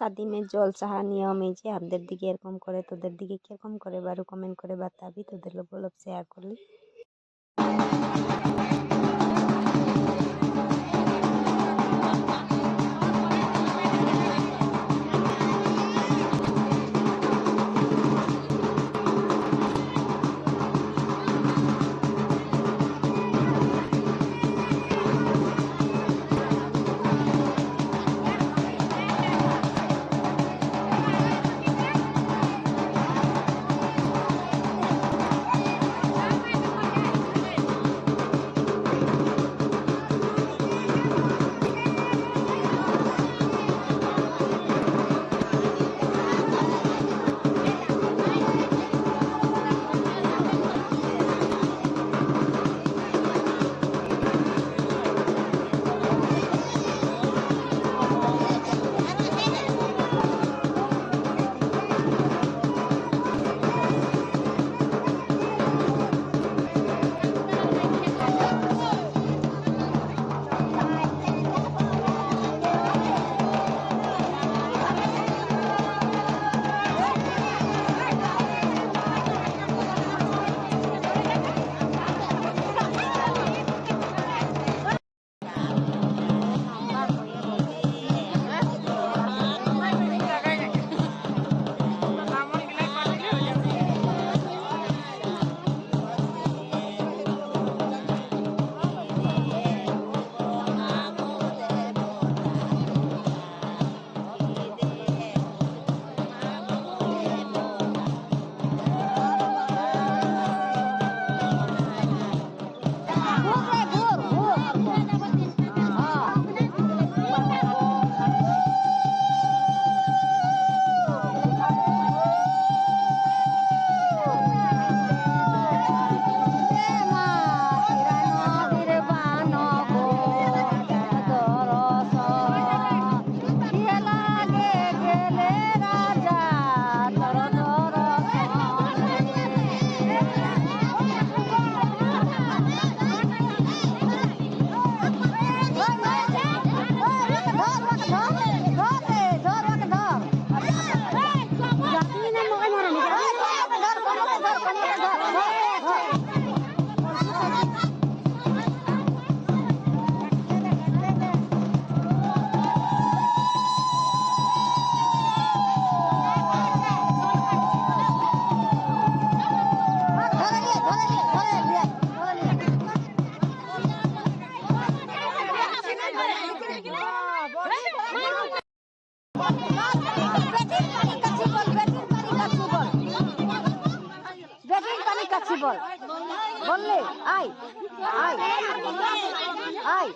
সাদিমের জল চাহা নিয়ম যে আপনাদের দিকে এরকম করে, তোদের দিকে কীরকম করে, বারো কমেন্ট করে বাতাবি তোদের লোক শেয়ার করলি। বল। বললে আয় আয় আয়।